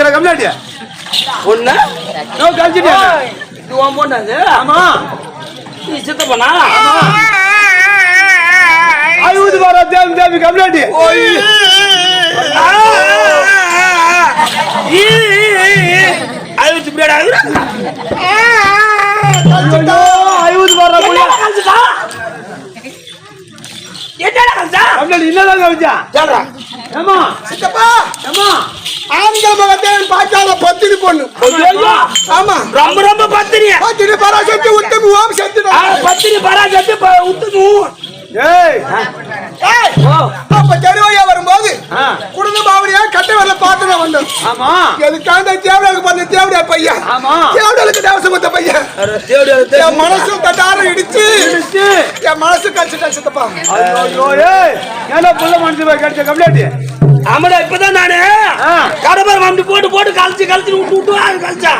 கழிச்சிட்டு கம்லாட்டி பொண்ணு நோ கழிச்சிட்டு இது உன் பொண்ணு ஆமா. நீ சித்தப்பனா அழுவது வர தேவி தேவி கம்லாட்டி அழுத்து பிரியாடி அழுகுறா? அழுவது வர என்னடா கழிச்சா என்னதான் கவிச்சா சொல்றா சித்தப்பா! ஆண்கள் முகத்தையும் பார்க்காத பத்தினி பொண்ணு. ஆமா ரொம்ப ரொம்ப பத்திரியா பத்தினி பராசக்தி உத்தமி ஓம் சக்தி பத்திரி பராஜத்து உத்துக்கு ஏய்! அப்ப தெருவையா வரும்போது. குடும்ப பாவனையா கட்ட வரல பார்த்து நான் வந்தேன். ஆமா. எதுக்காக தேவடாளுக்கு பார்த்த தேவடியா பையன்? ஆமா. தேவடாளுக்கு தேவசம் கொடுத்த பையன். தேவடி என் மனசு தட்டார இடிச்சு இடிச்சு. என் மனசு ஐயோ ஏய். ஏன்னா புள்ள போய் கடிச்ச கம்லாட்டி ஆமாடா இப்பதான் நானு ஆ. கடம்பர் மாம்பி போட்டு போட்டு கழிச்சு கழிச்சு விட்டு விட்டு கழிச்சா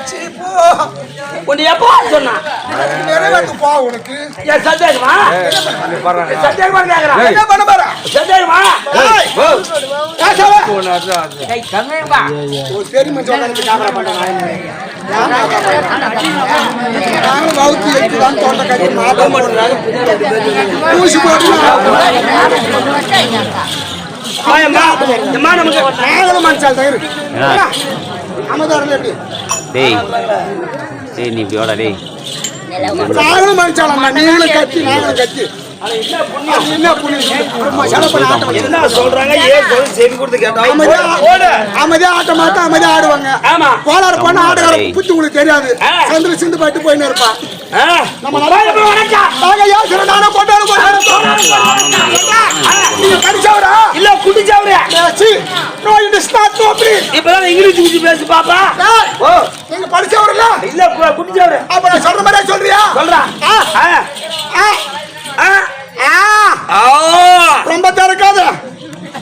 கட்சி போ. உன்னை எப்போ சொன்னா? நிறைவேற்று போ உனக்கு. என் சந்தேகமா? சந்தேகமா கேக்குறான் என்ன பண்ண போற? சந்தேகமா? ஒரு கேமரா நானும் எடுத்துதான் மாதம் போட்டு நாங்களும் மனுஷால் தான் இருக்கு. அமதாரில் எப்படி டேய் டேய் நீ இப்படி இப்படியோட டேய். நாங்களும் மனுஷால் நீங்களும் கத்தி நாங்களும் கத்தி. என்ன புண்ணியம்? ஆட்டம். என்ன சொல்றாங்க? ஏன் சொல்லி செவி கொடுத்து கேட்டா அமைதியா அமைதியா ஆடுவாங்க. ஆமா. கோளாறு பண்ண ஆடுகார புத்தி உங்களுக்கு தெரியாது. சந்திர சிந்து பாட்டு போயின்னு இருப்பா. நம்ம இங்கிலீஷ் பேசு பாப்பா. படிச்சவரல இல்ல குடிச்சவரு. அப்ப நான் சொல்ற மாதிரியே சொல்றியா? சொல்றா.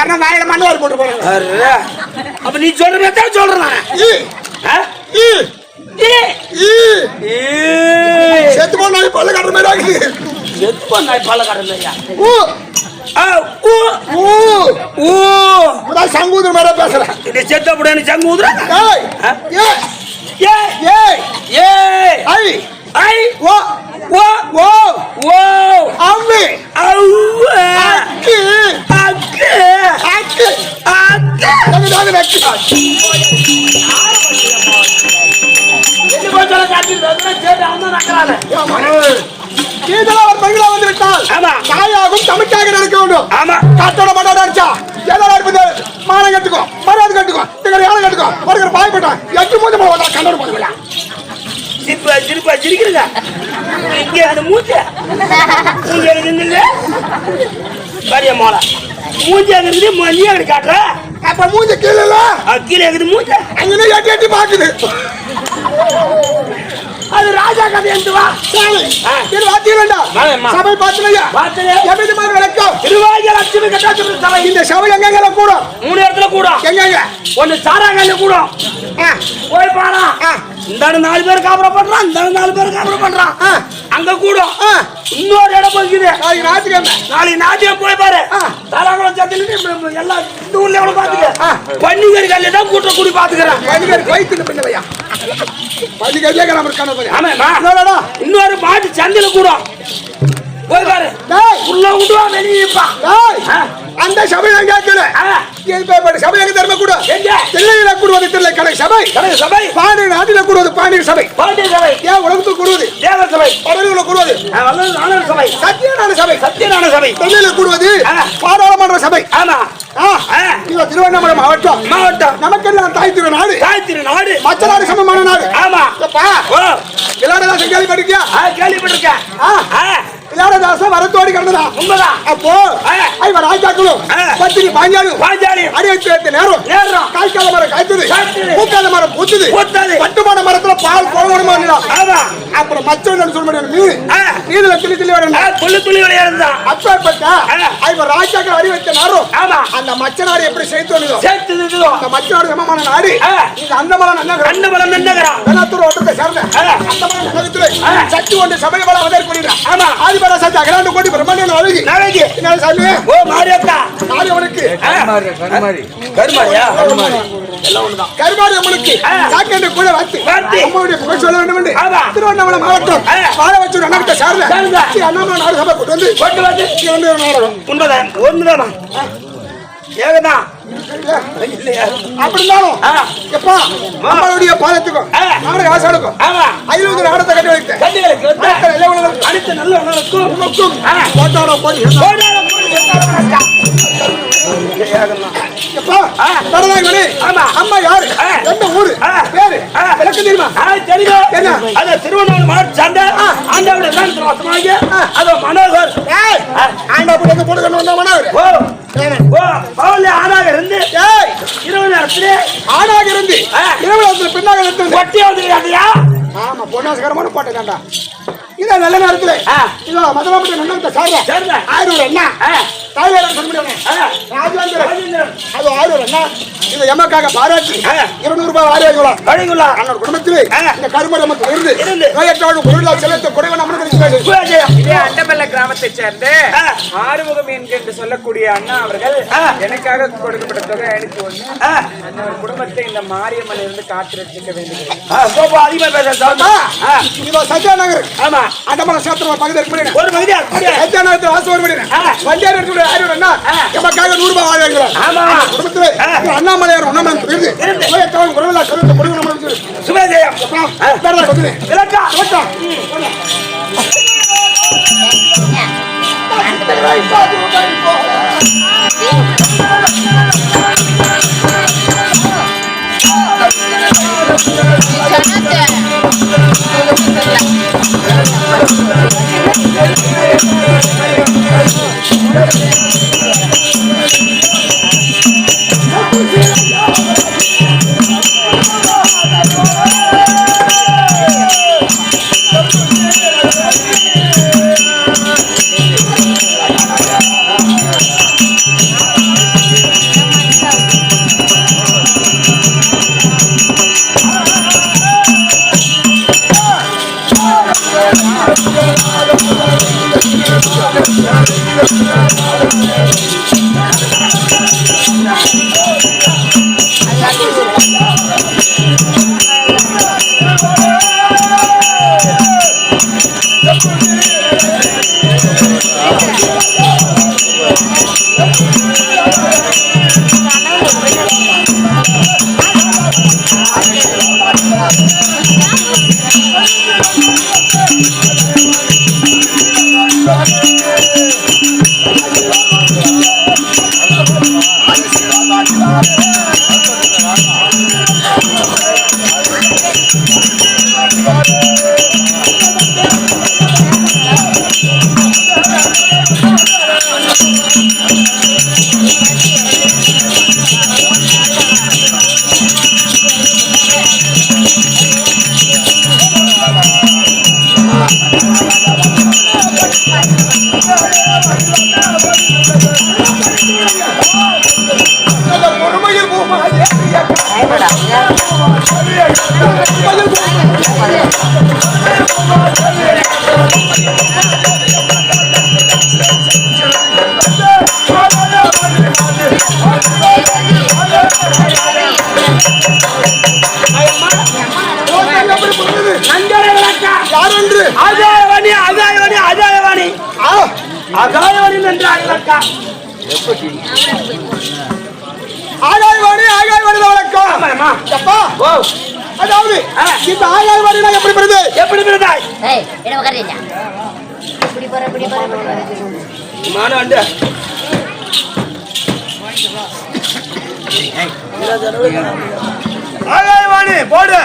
வேற வாயில மண்ணு வாரி போட்டு போறாங்க. அரே. அப்ப நீ சொல்ற மாதிரி தான் சொல்றேன். செத்து போன நாய் பல்ல கட்டுற மாதிரி ஆகுது. செத்து நாய் பழக்காரன் ஐயா. ஊ. ஆ, ஊ, ஊ. ஊ. இப்பதான் சங்கூதர் மாதிரி பேசுறேன் இது செத்த புடனு சங்கு ஊதுறாங்க. ஏய். ஆ? ஏய் ஏய், ஏய் ஏய். ஐ. ஐ, ஓ. ஓ, ஓ ஓ. அவ்வி அவ்வ. அக்கி அக்கு, அக்கி அக்கு. தகு தகு நக்கி எது கொஞ்சம் காட்டிட்டு வந்து சேர்த்து அவன் நக்கறானே. இதெல்லாம் ஒரு மங்களா வந்து விட்டால் ஆமா. தாயாகும் தமிழ்க்காக நடக்க வேண்டும். ஆமா. காட்டோட மண்ணோட அடிச்சா எதாவது அடிப்பது மானம் கட்டுக்கோ மரியாதை கட்டுக்கோ திகர் யானை கட்டுக்கோ வருகிற பாய் போட்டா எட்டு மூஞ்சு வந்தா கண்ணோட போடுவியா சிரிப்பா சிரிப்பா சிரிக்கிறீங்க இங்க அந்த மூச்சு மூஞ்சி இருக்குது இல்ல பெரிய மோளை. மூஞ்சி இருக்குது மு- நீ அங்க காட்டுற. அப்ப மூஞ்ச கீழே இல்ல கீழே இருக்குது மூஞ்சி அங்கே எட்டி எட்டி பாக்குது. அது ராஜா கதை என்று வா. சாமி. ஆ. இது வாத்தியலண்டா வாங்கம்மா. சபை பார்த்துலையா எப்படி மாதிரி விளக்கம் திருவாதிய லட்சுமி கட்டாச்சு சபை. இந்த சபை எங்கெங்க கூடும்? மூணு இடத்துல கூடும். எங்கெங்க? ஒண்ணு சாராங்கல்ல கூடும். போய் பாரா. இந்த நாலு பேர் காபரம் பண்றான் இந்த நாலு பேர் காபரம் பண்றான். அங்க கூடும் ஆ. இன்னொரு இடம் போகுது நாளைக்கு ஞாயிற்றுக்கிழமை. நாளைக்கு நாட்டியம் போய் பாரு. தாராகுளம் சத்தில எல்லாம் இந்த ஊர்ல எவ்வளவு. பாத்துக்க பன்னிகரி கல்ல தான் கூட்ட கூடி பாத்துக்கிறேன் வயிற்று பின்னவையா பதிகர்லே நம்ம கணக்கு ஆமாம்மா. என்னடா இன்னொரு மாட்டு சந்தையில கூடும் போய் பாரு. உள்ள விடுவா. அந்த சபை எங்க கேட்கல ஆ. சபை எங்க தர்ம கூட? தில்லையில கூடுவது தில்லை கடை சபை. கடை சபை. பாண்டிய நாட்டில கூடுவது பாண்டிய சபை. பாண்டிய சபை. ஏன் உலகத்துக்கு கூடுவது? தேவ சபை. படகுல கூடுவது. நாணர் சபை. சத்தியநாத சபை. சத்தியநாத சபை. தில்லையில கூடுவது. பாராளுமன்ற சபை. ஆமா. இது திருவண்ணாமலை மாவட்டம். மாவட்டம். நமக்கெல்லாம் தாய் திரு நாடு. காயத்திரி நாடு. மச்ச நாடு சமமான நாடு. ஆமா. விளையாடதாசன் கேள்விப்பட்டிருக்கியா ஆ, கேள்விப்பட்டிருக்கேன். விளையாடதாசன் வரத்தோடி கிடந்ததா உண்மைதான் அப்போ ஆ. ஐவர் ராஜாக்களும். பத்திரி பாஞ்சாலும் பாஞ்சாலி அடியெடுத்து வைத்த நேரம் நேரம் காய்க்கால மரம் காய்த்தது. பூக்காத மரம் பூத்துது பூத்தது. பட்டுமான மரத்துல பால் ஆமா அப்புறம் மச்சம் சொல்ல முடியாது. மீதுல துளி துளி வரணும் துள்ளி துள்ளி விளையாடுதான் அப்பேற்பட்ட இப்ப ராஜாக்கள் அடி வைத்த ஆமா அந்த மச்ச நாடு எப்படி சேர்த்து. அந்த மச்ச நாடு சமமான நாடு ஆ. இந்த அந்தமான நன்னகரம் அன்னபலம் நன்னகரம். வெள்ளத்தூர் வட்டத்தை சேர்ந்த. அந்தமான நகரத்திலே ஆ. சக்தி ஒன்று சமயபல அவதரிக்கிறார் ஆமா. பிரம்மாண்ட அழகி நாளைக்கு. என்ன சாமி ஓ, மாரியத்தா. நாளை அவனுக்கு ஆ. கருமாரியா? எல்லாம் ஒண்ணுதான். கருமாரி அம்மனுக்கு கூட வாத்து. அம்மாவுடைய புகழ் சொல்ல வேண்டும் என்று ஆமா. திருவண்ணாமலை மாவட்டம் ஆ. வாழவச்சூர் அண்ணாத்த சார்ந்த அண்ணாமலை நாடு சபை கொண்டு வந்து கொண்டு வந்து. உண்மைதான். இல்லையா? அப்படி இருந்தாலும். எப்பா அம்மாவுடைய பாதத்துக்கும் ஆ. நாடக ஆசாடுக்கும் ஆமா. ஐநூறு நாடகத்தை கட்டி வைத்தேன் வந்து அடுத்த நல்ல உணர்வு. அடுத்த நல்ல உணவுக்கும் உனக்கும். போட்டாடா போய். அம்மா யாரு. எந்த ஊரு. பேரு ஆ. விளக்கம் தெரியுமா தெரியும். என்ன? அது திருவண்ணாமலை மாவட்ட சண்டை. ஆண்டவருடைய தான் அது மனோகர். ஆண்டா போட்டு போட்டு கண்டு வந்தா பவுல்ல ஆணாக இருந்து இரவு நேரத்திலே ஆணாக இருந்து. இரவு நேரத்துல பெண்ணாக இருந்து வந்துருக்காதையா ஆமா பொன்னாசகரமான போட்டுக்காண்டா இதே நல்ல நேரத்துல. இதோ மதுராமட்ட நன்னத்தை சார்ந்த சேர்ந்த. ஆயிரம் அண்ணா ஆ, தாய்வாரம் சொல்ல முடியாது ராஜேந்திரன். அது ஆயிரம் அண்ணா இதை எமக்காக பாராட்டி. இருநூறு ரூபாய் ஆயிரம் கழிகுலா. அண்ணோட குடும்பத்திலே. இந்த கரும நமக்கு இருந்து. நோயற்றவர்கள் பொருளா செலுத்த சுயஜெயம். இதே அண்டமல்ல கிராமத்தைச் சேர்ந்த. ஆறுமுகம் என்கின்ற சொல்லக்கூடிய அண்ணா அவர்கள். எனக்காக கொடுக்கப்பட்ட தொகை ஐநூத்தி ஒண்ணு அந்த குடும்பத்தை இந்த மாரியம்மன் இருந்து காத்து ரட்சிக்க வேண்டுகிறேன் ஆ, கோபம் அதிகமா பேச சத்யா நகர் ஆமா அண்டமல சேத்திரம் ஒரு பகுதி இருக்கு ஒரு பகுதியா? அப்படியே. சத்யா நகரத்தில் வாசம் முடியும் ஆ. வண்டியார் எடுத்து ஆயிரம் அண்ணா ஆ. எமக்காக நூறு ரூபாய் ஆயிரம் ஆமா. குடும்பத்திலே அண்ணாமலையார் இருந்து அமர்ந்திருக்கிறது சுயஜெயம். ஆ, எப்படி போனது நஞ்சரை விளக்கா. யார் என்று ஆகாயவாணி ஆகாயவாணி ஆகாயவாணி ஆ ஆகாயவாணி என்றார் விளக்கா. ஆகாயவாணி ஆகாயவாணி வழக்கம். அப்பா ஓ அதாவது. இந்த ஆகாயவாணினா எப்படி வருது எப்படி இருந்தாய் ஏய் என்ன உட்காருங்க இப்படி போற இப்படி போற வந்து ஆகாயவாணி போடு.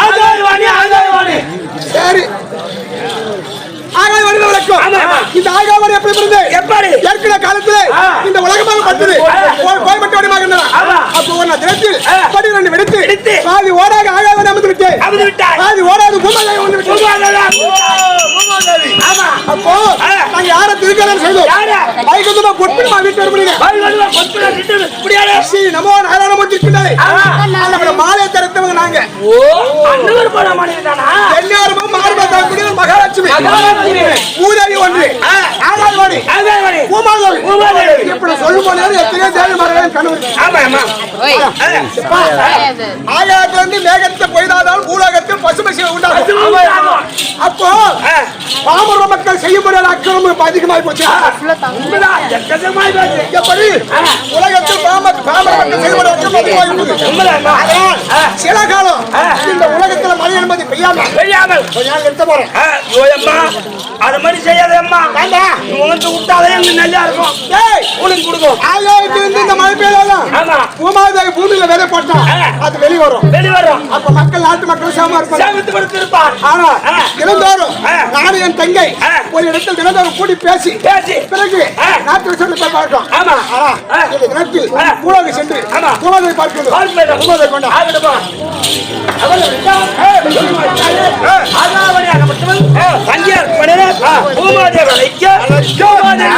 ஆகாயவாணி ஆகாயவாணி. சரி. ஆகாயவாணி வழக்கம் ஆமா. இந்த ஆகாயவாணி எப்படி வருது எப்படி? ஏற்கனவே காலத்துல. இந்த உலகமாக பட்டது. கோயம்பட்டு வடிவாக இருந்தன ஆமா. அப்போ ஒரு தினத்தில் ஆ. பன்னிரண்டு வெடித்து. பாதி ஓடாக ஆகாயவாணி அமர்ந்து விட்டு அமுது விட்டாய். பாதி ஓடாது பூமாதாய் வந்து விட்டு பூமாதேவி. ஆமா. அப்போ. நாங்க யாரை திருக்கணும் செய்தோம்? வைகுந்தமா பொற்பிடுமா வீட்டு இப்படியாடா ஸ்ரீ நமோ நாராயண மூர்த்திக்கின்றாலே அந்த மாலை தரத்தவங்க நாங்க. ஓ அன்னவர் போன தானா? கூடிய பூதேவி ஒன்று. ஆகாதவாணி. பூமாதேவி. பூமாதேவி. இப்படி சொல்லும் போது எத்தனையோ தேவி மரங்கள் கனவு ஆமா ஆமா ஆகாயத்துல இருந்து மேகத்தை பொய்தாதான் பூலோகத்தில் பசுமை உண்டாகும். அப்போ. பாமர மக்கள் செய்ய முடியாத அக்கிரமம் இப்ப அதிகமாகி போச்சு. எப்படி? உலகத்தில் பாமர பாமர மக்கள் செய்ய முடியாத சில காலம் இந்த உலகத்துல மழை என்பது பெய்யாம தெரியாமல் கொஞ்ச நாள் நிறுத்த போறேன். அது மாதிரி செய்யாதேம்மா. வேண்டாம். நீ உனக்கு விட்டாலே எங்களுக்கு நல்லா இருக்கும். ஏய் உனக்கு கொடுக்கும். ஆகாயத்துல இருந்து இந்த மழை பெய்யாதான் ஆமா. பூமாதேவி பூமியில விதை போட்டா அது வெளி வரும். வெளி வரும் அப்ப மக்கள் நாட்டு மக்கள் சேமா இருப்பாங்க. ஆனா. தினந்தோறும். நானும் என் தங்கை. ஒரு இடத்தில் தினந்தோறும் கூடி பேசி பேசி. பிறகு. நாட்டு விஷயத்தை பார்க்கிறோம் ஆமா. இந்த தினத்தில். பூலோக சென்று. பூமாதேவி பார்க்கிறது. பூமாதேவி கொண்டா. தங்கியார் மனிதர் பூமாதேவி அழைக்க பூமாதேவி